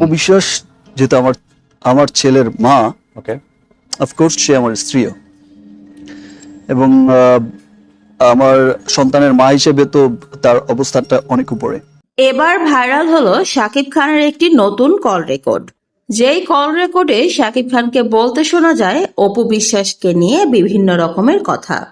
অবিশ্বাস যেহেতু আমার আমার ছেলের মা ওকে অফকোর্স সে আমার স্ত্রীও। এবং আহ, আমার সন্তানের মা হিসেবে তো তার অবস্থানটা অনেক উপরে। এবার ভাইরাল হলো শাকিব খানের একটি নতুন কল রেকর্ড যেই কল রেকর্ডে শাকিব খানকে বলতে শোনা যায় অপু বিশ্বাসকে নিয়ে বিভিন্ন রকমের কথা।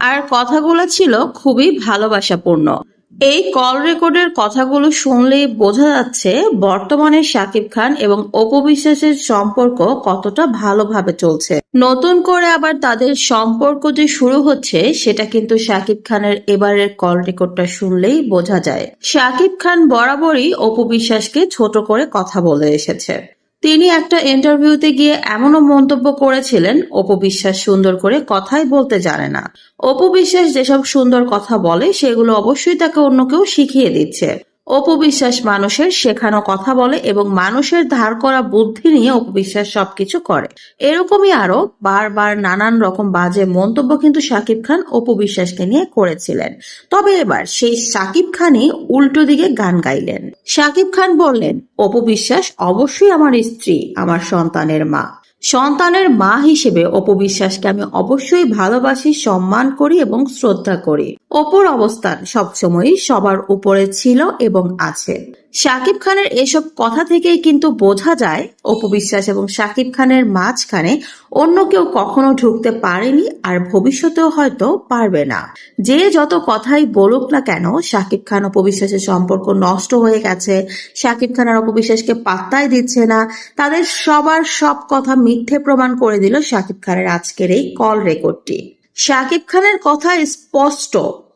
আর কথাগুলো ছিল খুবই ভালোবাসাপূর্ণ। এই কল রেকর্ডের কথাগুলো শুনলেই বোঝা যাচ্ছে বর্তমানে শাকিব খান এবং অপু বিশ্বাসের সম্পর্ক কতটা ভালোভাবে চলছে। নতুন করে আবার তাদের সম্পর্ক যে শুরু হচ্ছে, সেটা কিন্তু শাকিব খানের এবারের কল রেকর্ডটা শুনলেই বোঝা যায়। শাকিব খান বরাবরই অপু বিশ্বাসকে ছোট করে কথা বলে এসেছে। তিনি একটা ইন্টারভিউতে গিয়ে এমনও মন্তব্য করেছিলেন, অপু বিশ্বাস সুন্দর করে কথাই বলতে জানে না। অপু বিশ্বাস যেসব সুন্দর কথা বলে, সেগুলো অবশ্যই তাকে অন্য কেউ শিখিয়ে দিচ্ছে। অপু বিশ্বাস মানুষের শেখানো কথা বলে এবং মানুষের ধার করা বুদ্ধি নিয়ে অপবিশ্বাস সবকিছু করে। এরকমই আরও বারবার নানান রকম বাজে মন্তব্য কিন্তু সাকিব খান অপবিশ্বাসকে নিয়ে করেছিলেন। তবে এবার সেই শাকিব খানই উল্টো দিকে গান গাইলেন। সাকিব খান বললেন, অপবিশ্বাস অবশ্যই আমার স্ত্রী, আমার সন্তানের মা। সন্তানের মা হিসেবে অপবিশ্বাসকে আমি অবশ্যই ভালোবাসি, সম্মান করি এবং শ্রদ্ধা করি। অপর অবস্থান সবসময়ই সবার উপরে ছিল এবং আছে। শাকিব খানের এসব কথা থেকেই কিন্তু বোঝা যায় অপু বিশ্বাস এবং শাকিব খানের মাঝখানে অন্য কেউ কখনো ঢুকতে পারেনি আর ভবিষ্যতেও হয়তো পারবে না। যে যত কথাই বলুক না কেন, শাকিব খান অপু বিশ্বাসের সম্পর্ক নষ্ট হয়ে গেছে। শাকিব খান আর অপু বিশ্বাসকে পাত্তাই দিচ্ছে না। তাদের সবার সব কথা মিথ্যে প্রমাণ করে দিল শাকিব খানের আজকের এই কল রেকর্ডটি শাকিব খানের কথা স্পষ্ট।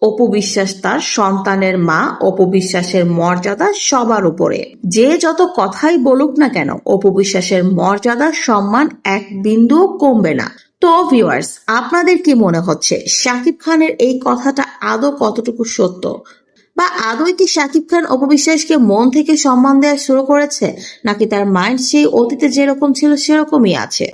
অপু বিশ্বাস তার সন্তানের মা, অপু বিশ্বাসের মর্যাদা সবার উপরে। যে যত কথাই বলুক না কেন, অপু বিশ্বাসের মর্যাদা, সম্মান এক বিন্দুও কমবে না। তো ভিউয়ার্স আপনাদের কি মনে হচ্ছে, শাকিব খানের এই কথাটা আদৌ কতটুকু সত্য? বা আদৌ কি শাকিব খান অপবিশ্বাসকে মন থেকে সম্মান দেওয়া শুরু করেছে, নাকি তার মাইন্ড সেই অতীতে যেরকম ছিল সেরকমই আছে?